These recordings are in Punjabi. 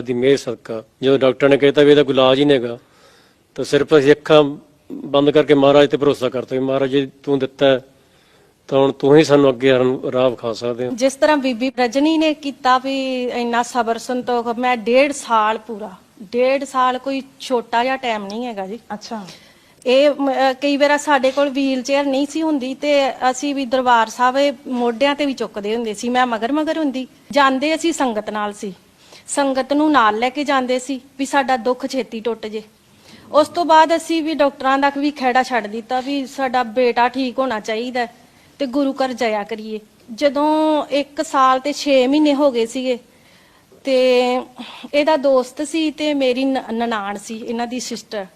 ਦੀ ਮਿਹਰ ਸਦਕਾ। ਜਦੋਂ ਡਾਕਟਰ ਨੇ ਕਹਿਤਾ ਵੀ ਇਹਦਾ ਕੋਈ ਇਲਾਜ ਹੀ ਨਹੀਂਗਾ ਤਾਂ ਸਿਰਫ ਅਸੀਂ ਅੱਖਾਂ ਬੰਦ ਕਰਕੇ ਮਹਾਰਾਜ ਤੇ ਭਰੋਸਾ ਕਰਤਾ ਵੀ ਮਹਾਰਾਜ ਜੀ ਤੂੰ ਦਿੱਤਾ ਹੈ, ਤਾਂ ਹੁਣ ਤੂੰ ਹੀ ਸਾਨੂੰ ਅੱਗੇ ਰਾਹ ਵਿਖਾ ਸਕਦੇ ਹੋ। ਜਿਸ ਤਰ੍ਹਾਂ ਬੀਬੀ ਰਜਨੀ ਨੇ ਕੀਤਾ ਵੀ ਇੰਨਾ ਸਬਰ ਸੰਤੋਖ ਮੈਂ ਡੇਢ ਸਾਲ ਪੂਰਾ ਡੇਢ ਸਾਲ ਕੋਈ ਛੋਟਾ ਜਿਹਾ ਟਾਈਮ ਨਹੀਂ ਹੈਗਾ ਜੀ। ਅੱਛਾ। ਇਹ ਕਈ ਵਾਰ ਸਾਡੇ ਕੋਲ ਵੀਲ ਚੇਅਰ ਨਹੀਂ ਸੀ ਹੁੰਦੀ ਤੇ ਅਸੀਂ ਵੀ ਦਰਬਾਰ ਸਾਹਿਬ ਮੋਢਿਆਂ ਤੇ ਵੀ ਚੁੱਕਦੇ ਹੁੰਦੇ ਸੀ ਮੈਂ ਮਗਰ ਮਗਰ ਹੁੰਦੀ। ਜਾਂਦੇ ਅਸੀਂ ਸੰਗਤ ਨਾਲ ਸੀ। ਸੰਗਤ ਨੂੰ ਨਾਲ ਲੈ ਕੇ ਜਾਂਦੇ ਸੀ ਵੀ ਸਾਡਾ ਦੁੱਖ ਛੇਤੀ ਟੁੱਟ ਜੇ। ਉਸ ਤੋਂ ਬਾਅਦ ਅਸੀਂ ਵੀ ਡਾਕਟਰਾਂ ਦਾ ਵੀ ਖੇੜਾ ਛੱਡ ਦਿੱਤਾ ਵੀ ਸਾਡਾ ਬੇਟਾ ਠੀਕ ਹੋਣਾ ਚਾਹੀਦਾ ਹੈ ਤੇ ਗੁਰੂ ਘਰ ਜਾਇਆ ਕਰੀਏ। ਜਦੋਂ 1 ਸਾਲ ਤੇ 6 ਮਹੀਨੇ ਹੋ ਗਏ ਸੀਗੇ ਤੇ ਇਹਦਾ ਦੋਸਤ ਸੀ ਤੇ ਮੇਰੀ ਨਨਾਣ ਸੀ, ਇਹਨਾਂ ਦੀ ਸਿਸਟਰ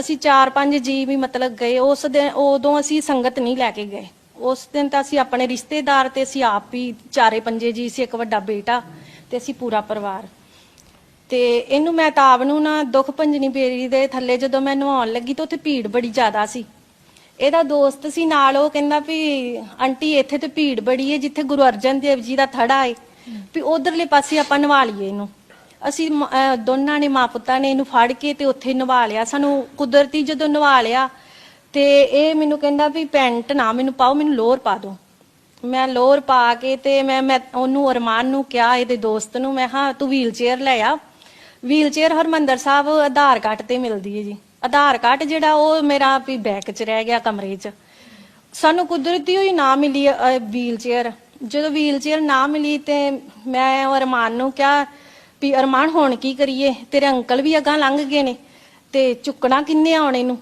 ਅਸੀਂ ਚਾਰ ਪੰਜ ਜੀ ਵੀ ਮਤਲਬ ਗਏ, ਉਸ ਦਿਨ ਉਦੋਂ ਅਸੀਂ ਸੰਗਤ ਨਹੀਂ ਲੈ ਕੇ ਗਏ। ਉਸ ਦਿਨ ਤਾਂ ਅਸੀਂ ਆਪਣੇ ਰਿਸ਼ਤੇਦਾਰ ਤੇ ਅਸੀਂ ਆਪ ਹੀ ਚਾਰੇ ਪੰਜੇ ਜੀ ਸੀ, ਇੱਕ ਵੱਡਾ ਬੇਟਾ। ਤੇ ਅਸੀਂ ਪੂਰਾ ਪਰਿਵਾਰ। ਤੇ ਇਹਨੂੰ ਮੈਂ ਤਾਬ ਨੂੰ ਨਾ ਦੁੱਖ ਭੰਜਨੀ ਬੇਰੀ ਦੇ ਥੱਲੇ ਜਦੋਂ ਮੈਂ ਨਹਾਉਣ ਲੱਗੀ ਤਾਂ ਉੱਥੇ ਭੀੜ ਬੜੀ ਜ਼ਿਆਦਾ ਸੀ। ਇਹਦਾ ਦੋਸਤ ਸੀ ਨਾਲ, ਉਹ ਕਹਿੰਦਾ ਵੀ ਆਂਟੀ ਇੱਥੇ ਤੇ ਭੀੜ ਬੜੀ ਹੈ ਜਿੱਥੇ ਗੁਰੂ ਅਰਜਨ ਦੇਵ ਜੀ ਦਾ ਥੜਾ ਹੈ ਵੀ ਉਧਰਲੇ ਪਾਸੇ ਆਪਾਂ ਨਵਾ ਲਈਏ ਇਹਨੂੰ। ਅਸੀਂ ਮ- ਅਹ ਦੋਨਾਂ ਨੇ, ਮਾਂ ਪੁੱਤਾਂ ਨੇ ਇਹਨੂੰ ਫੜ ਕੇ ਤੇ ਉੱਥੇ ਨਵਾ ਲਿਆ। ਸਾਨੂੰ ਕੁਦਰਤੀ ਜਦੋਂ ਨਵਾ ਲਿਆ ਤੇ ਇਹ ਮੈਨੂੰ ਕਹਿੰਦਾ ਵੀ ਪੈਂਟ ਨਾ ਮੈਨੂੰ ਪਾਓ, ਮੈਨੂੰ ਲੋਅਰ ਪਾ ਦਿਓ। ਮੈਂ ਲੋਰ ਪਾ ਕੇ ਤੇ ਮੈਂ ਮੈਂ ਉਹਨੂੰ, ਅਰਮਾਨ ਨੂੰ ਕਿਹਾ, ਇਹਦੇ ਦੋਸਤ ਨੂੰ, ਮੈਂ ਹਾਂ ਤੂੰ ਵੀਲ ਚੇਅਰ ਲੈ ਆ। Wheelchair Harmandir Sahib Aadhaar card ਤੇ ਮਿਲਦੀ ਹੈ ਜੀ। ਆਧਾਰ ਕਾਰਡ ਜਿਹੜਾ ਉਹ ਮੇਰਾ ਵੀ ਬੈਗ 'ਚ ਰਹਿ ਗਿਆ ਕਮਰੇ 'ਚ। ਸਾਨੂੰ ਕੁਦਰਤੀ ਹੋਈ ਨਾ ਮਿਲੀ ਵੀਲ ਚੇਅਰ ਜਦੋਂ ਵੀਲ ਚੇਅਰ ਨਾ ਮਿਲੀ ਤੇ ਮੈਂ ਅਰਮਾਨ ਨੂੰ ਕਿਹਾ ਵੀ, ਅਰਮਾਨ, ਹੁਣ ਕੀ ਕਰੀਏ? ਤੇਰੇ ਅੰਕਲ ਵੀ ਅਗਾਂ ਲੰਘ ਗਏ ਨੇ ਤੇ ਚੁੱਕਣਾ ਕਿੰਨੇ ਆਉਣੇ ਨੂੰ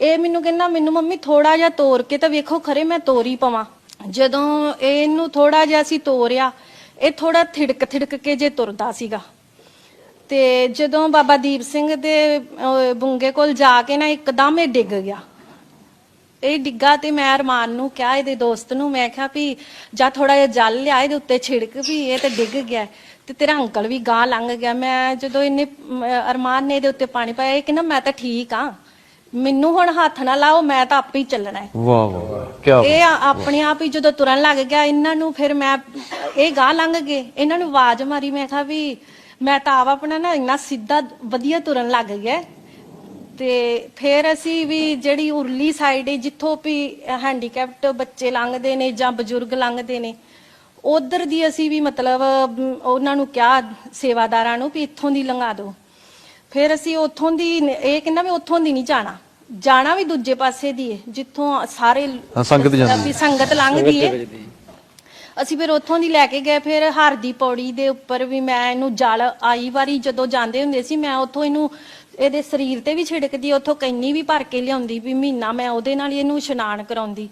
ਇਹ ਮੈਨੂੰ ਕਹਿੰਦਾ, ਮੈਨੂੰ ਮੰਮੀ ਥੋੜਾ ਜਿਹਾ ਤੋਰ ਕੇ ਤਾਂ ਵੇਖੋ, ਖਰੇ ਮੈਂ ਤੋਰੀ ਪਵਾਂ। ਜਦੋਂ ਇਹਨੂੰ ਥੋੜਾ ਜਿਹਾ ਅਸੀਂ ਤੋਰਿਆ ਇਹ ਥੋੜਾ ਥਿੜਕ ਥਿੜਕ ਕੇ ਜੇ ਤੁਰਦਾ ਸੀਗਾ। ਤੇ ਜਦੋਂ ਬਾਬਾ ਦੀਪ ਸਿੰਘ ਦੇ ਅਹ, ਬੁੰਗੇ ਕੋਲ ਜਾ ਕੇ ਨਾ ਇੱਕਦਮ ਇਹ ਡਿੱਗ ਗਿਆ। ਇਹ ਡਿੱਗਾ ਤੇ ਮੈਂ ਅਰਮਾਨ ਨੂੰ ਕਿਹਾ ਇਹਦੇ ਦੋਸਤ ਨੂੰ ਮੈਂ ਕਿਹਾ ਵੀ ਜਾ ਥੋੜਾ ਜਿਹਾ ਜਲ ਲਿਆ ਇਹਦੇ ਉੱਤੇ ਛਿੜਕ ਵੀ ਇਹ ਤੇ ਡਿੱਗ ਗਿਆ। ਤੇ ਤੇਰਾ ਅੰਕਲ ਵੀ ਗਾਂ ਲੰਘ ਗਿਆ। ਮੈਂ ਜਦੋਂ ਇਹਨੇ ਅਰਮਾਨ ਨੇ ਇਹਦੇ ਉੱਤੇ ਪਾਣੀ ਪਾਇਆ ਇਹ ਕਹਿੰਦਾ ਮੈਂ ਤਾਂ ਠੀਕ ਆ। ਮੈਨੂੰ ਹੁਣ ਹੱਥ ਨਾ ਲਾਓ ਮੈਂ ਤਾਂ ਆਪੇ ਹੀ ਚੱਲਣਾ ਹੈ। ਵਾਹ ਵਾਹ ਵਾਹ ਕੀ ਇਹ ਆ- ਆਪਣੇ ਆਪ ਹੀ ਜਦੋਂ ਤੁਰਨ ਲੱਗ ਗਿਆ ਇਹਨਾਂ ਨੂੰ ਫਿਰ ਮੈਂ ਇਹ ਗਾਂ ਲੰਘ ਗਏ। ਇਹਨਾਂ ਨੂੰ ਆਵਾਜ਼ ਮਾਰੀ ਮੈਂ ਕਿਹਾ ਵੀ ਮੈਂ ਤਾਂ ਆਪ ਆਪਣਾ ਨਾ ਇੰਨਾ ਸਿੱਧਾ ਵਧੀਆ ਤੁਰਨ ਲੱਗ ਗਿਆ। ਤੇ ਫਿਰ ਅਸੀਂ ਵੀ ਜਿਹੜੀ ਉਰਲੀ ਸਾਈਡ ਹੈ ਜਿੱਥੋਂ ਵੀ ਹੈਂਡੀਕੈਪਟ ਬੱਚੇ ਲੰਘਦੇ ਨੇ ਜਾਂ ਬਜ਼ੁਰਗ ਲੰਘਦੇ ਨੇ ਉਧਰ ਦੀ ਅਸੀਂ ਵੀ ਮਤਲਬ ਅਮ, ਉਹਨਾਂ ਨੂੰ ਕਿਹਾ ਸੇਵਾਦਾਰਾਂ ਨੂੰ ਵੀ ਇੱਥੋਂ ਦੀ ਲੰਘਾ ਦਿਓ। ਫਿਰ ਅਸੀਂ ਉੱਥੋਂ ਦੀ ਨ- ਇਹ ਕਹਿੰਦਾ ਵੀ ਉੱਥੋਂ ਦੀ ਨਹੀਂ ਜਾਣਾ। ਜਾਣਾ ਵੀ ਦੂਜੇ ਪਾਸੇ ਦੀ ਹੈ ਜਿੱਥੋਂ ਸਾਰੇ ਹਾਂ, ਸੰਗਤ ਜਾਂਦੀ ਵੀ ਸੰਗਤ ਲੰਘਦੀ ਹੈ ਅਸੀਂ ਫਿਰ ਉੱਥੋਂ ਦੀ ਲੈ ਕੇ ਗਏ ਫਿਰ ਹਰ ਦੀ ਪੌੜੀ ਦੇ ਉੱਪਰ ਵੀ ਮੈਂ ਇਹਨੂੰ ਜਲ ਆਈ ਵਾਰੀ ਜਦੋਂ ਜਾਂਦੇ ਹੁੰਦੇ ਸੀ ਮੈਂ ਉੱਥੋਂ ਇਹਨੂੰ ਇਹਦੇ ਸਰੀਰ ਤੇ ਵੀ ਛਿੜਕਦੀ ਉੱਥੋਂ ਕੰਨੀ ਵੀ ਭਰ ਕੇ ਲਿਆਉਂਦੀ ਵੀ ਮਹੀਨਾ ਮੈਂ ਉਹਦੇ ਨਾਲ ਹੀ ਇਹਨੂੰ ਇਸ਼ਨਾਨ ਕਰਾਉਂਦੀ।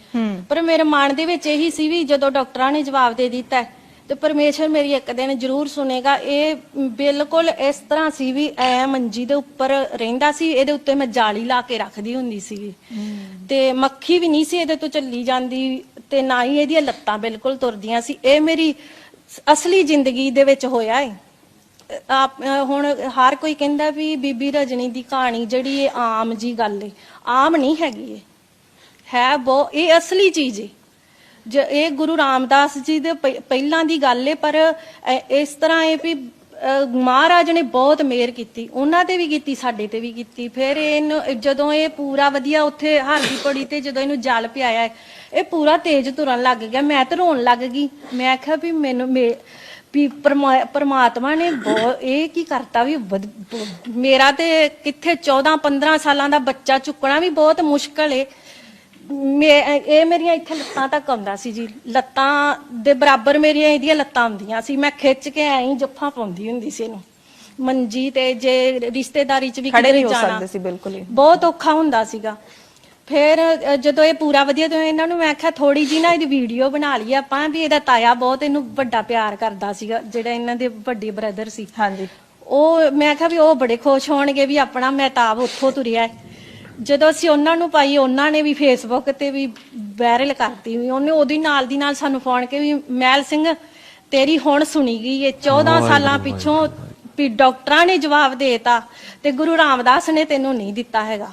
ਪਰ ਮੇਰੇ ਮਨ ਦੇ ਵਿੱਚ ਇਹੀ ਸੀ ਵੀ ਜਦੋਂ ਡਾਕਟਰਾਂ ਨੇ ਜਵਾਬ ਦੇ ਦਿੱਤਾ ਹੈ, ਤੇ ਪਰਮੇਸ਼ਰ ਮੇਰੀ ਇੱਕ ਦਿਨ ਜ਼ਰੂਰ ਸੁਨੇਗਾ। ਇਹ ਬਿਲਕੁਲ ਇਸ ਤਰ੍ਹਾਂ ਸੀ ਵੀ ਐ ਮੰਜੀ ਦੇ ਉੱਪਰ ਰਹਿੰਦਾ ਸੀ ਇਹਦੇ ਉੱਤੇ ਮੈਂ ਜਾਲੀ ਲਾ ਕੇ ਰੱਖਦੀ ਹੁੰਦੀ ਸੀ ਤੇ ਮੱਖੀ ਵੀ ਨਹੀਂ ਸੀ ਇਹਦੇ ਤੋਂ ਚੱਲੀ ਜਾਂਦੀ ਤੇ ਨਾ ਹੀ ਇਹਦੀਆਂ ਲੱਤਾਂ ਬਿਲਕੁਲ ਤੁਰਦੀਆਂ ਸੀ। ਇਹ ਮੇਰੀ ਅਸਲੀ ਜ਼ਿੰਦਗੀ ਦੇ ਵਿੱਚ ਹੋਇਆ ਹੈ ਆਪ ਹੁਣ ਹਰ ਕੋਈ ਕਹਿੰਦਾ ਵੀ ਬੀਬੀ ਰਜਨੀ ਦੀ ਕਹਾਣੀ ਜਿਹੜੀ ਇਹ ਆਮ ਜੀ ਗੱਲ ਏ ਆਮ ਨਹੀਂ ਹੈਗੀ ਇਹ। ਹੈ ਬਹੁ ਇਹ ਅਸਲੀ ਚੀਜ਼ ਏ। ਜ ਇਹ ਗੁਰੂ ਰਾਮਦਾਸ ਜੀ ਦੇ ਪਹਿ- ਪਹਿਲਾਂ ਦੀ ਗੱਲ ਏ ਪਰ ਅ- ਇਸ ਤਰ੍ਹਾਂ ਇਹ ਵੀ ਅ, ਮਹਾਰਾਜ ਨੇ ਬਹੁਤ ਮਿਹਰ ਕੀਤੀ। ਉਹਨਾਂ ਤੇ ਵੀ ਕੀਤੀ ਸਾਡੇ ਤੇ ਵੀ ਕੀਤੀ। ਫਿਰ ਇਹਨੂੰ ਜਦੋਂ ਇਹ ਪੂਰਾ ਵਧੀਆ ਉੱਥੇ ਹਾਰਦੀ ਪੜੀ ਤੇ ਜਦੋਂ ਇਹਨੂੰ ਜਲ ਪਿਆਇਆ ਇਹ ਪੂਰਾ ਤੇਜ਼ ਤੁਰਨ ਲੱਗ ਗਿਆ। ਮੈਂ ਤਾਂ ਰੋਣ ਲੱਗ ਗਈ। ਮੈਂ ਆਖਿਆ ਵੀ ਮੈਨੂੰ ਮੇ- ਵੀ ਪਰਮਾ- ਪਰਮਾਤਮਾ ਨੇ ਬਹੁਤ ਇਹ ਕੀ ਕਰਤਾ ਵੀ ਵਧ- ਬ- ਮੇਰਾ ਤੇ ਕਿੱਥੇ 14 15 ਸਾਲਾਂ ਦਾ ਬੱਚਾ ਚੁੱਕਣਾ ਵੀ ਬਹੁਤ ਮੁਸ਼ਕਲ ਏ। ਮੈਂ ਇਹ ਮੇਰੀਆਂ ਇੱਥੇ ਲੱਤਾਂ ਤੱਕ ਆਉਂਦਾ ਸੀ ਜੀ। ਲੱਤਾਂ ਦੇ ਬਰਾਬਰ ਮੇਰੀਆਂ ਇਹਦੀਆਂ ਲੱਤਾਂ ਹੁੰਦੀਆਂ ਸੀ। ਮੈਂ ਖਿੱਚ ਕੇ ਐਂ ਹੀ ਜੱਫਾ ਪਾਉਂਦੀ ਹੁੰਦੀ ਸੀ ਇਹਨੂੰ। ਮੰਜੀ ਤੇ ਜੇ ਰਿਸ਼ਤੇਦਾਰੀ ਚ ਵੀ ਖੜੇ ਕਿਤੇ ਨਹੀਂ ਹੋ ਜਾਣਾ ਸਕਦੇ ਸੀ ਬਿਲਕੁਲ ਹੀ। ਬਹੁਤ ਔਖਾ ਹੁੰਦਾ ਸੀਗਾ। ਫਿਰ ਅ, ਜਦੋਂ ਇਹ ਪੂਰਾ ਵਧੀਆ ਤੇ ਇਹਨਾਂ ਨੂੰ ਮੈਂ ਆਖਿਆ ਥੋੜੀ ਜੀ ਨਾ ਇਹਦੀ ਵੀਡੀਓ ਬਣਾ ਲਈ ਆਪਾਂ ਵੀ ਇਹਦਾ ਤਾਇਆ ਬਹੁਤ ਇਹਨੂੰ ਵੱਡਾ ਪਿਆਰ ਕਰਦਾ ਸੀਗਾ ਜਿਹੜਾ ਇਹਨਾਂ ਦੇ ਵੱਡੇ ਬ੍ਰਦਰ ਸੀ। ਹਾਂਜੀ। ਉਹ ਮੈਂ ਕਿਹਾ ਵੀ ਉਹ ਬੜੇ ਖੁਸ਼ ਹੋਣਗੇ ਵੀ ਆਪਣਾ ਮਹਿਤਾਬ ਉੱਥੋਂ ਤੁਰਿਆ। ਹੈ। ਜਦੋਂ ਅਸੀਂ ਉਹਨਾਂ ਨੂੰ ਪਾਈ ਉਹਨਾਂ ਨੇ ਵੀ ਫੇਸਬੁੱਕ ਤੇ ਵੀ ਵਾਇਰਲ ਕਰਤੀ ਵੀ ਉਹਨੇ ਉਹਦੀ ਨਾਲ ਦੀ ਨਾਲ ਸਾਨੂੰ ਫੋਨ ਕੇ ਵੀ ਮਹਿਲ ਸਿੰਘ ਤੇਰੀ ਹੁਣ ਸੁਣੀ ਗਈ ਏ। 14 ਸਾਲਾਂ ਪਿੱਛੋਂ ਵੀ ਡਾਕਟਰਾਂ ਨੇ ਜਵਾਬ ਦੇਤਾ ਤੇ ਗੁਰੂ ਰਾਮਦਾਸ ਨੇ ਤੈਨੂੰ ਨਹੀਂ ਦਿੱਤਾ ਹੈਗਾ।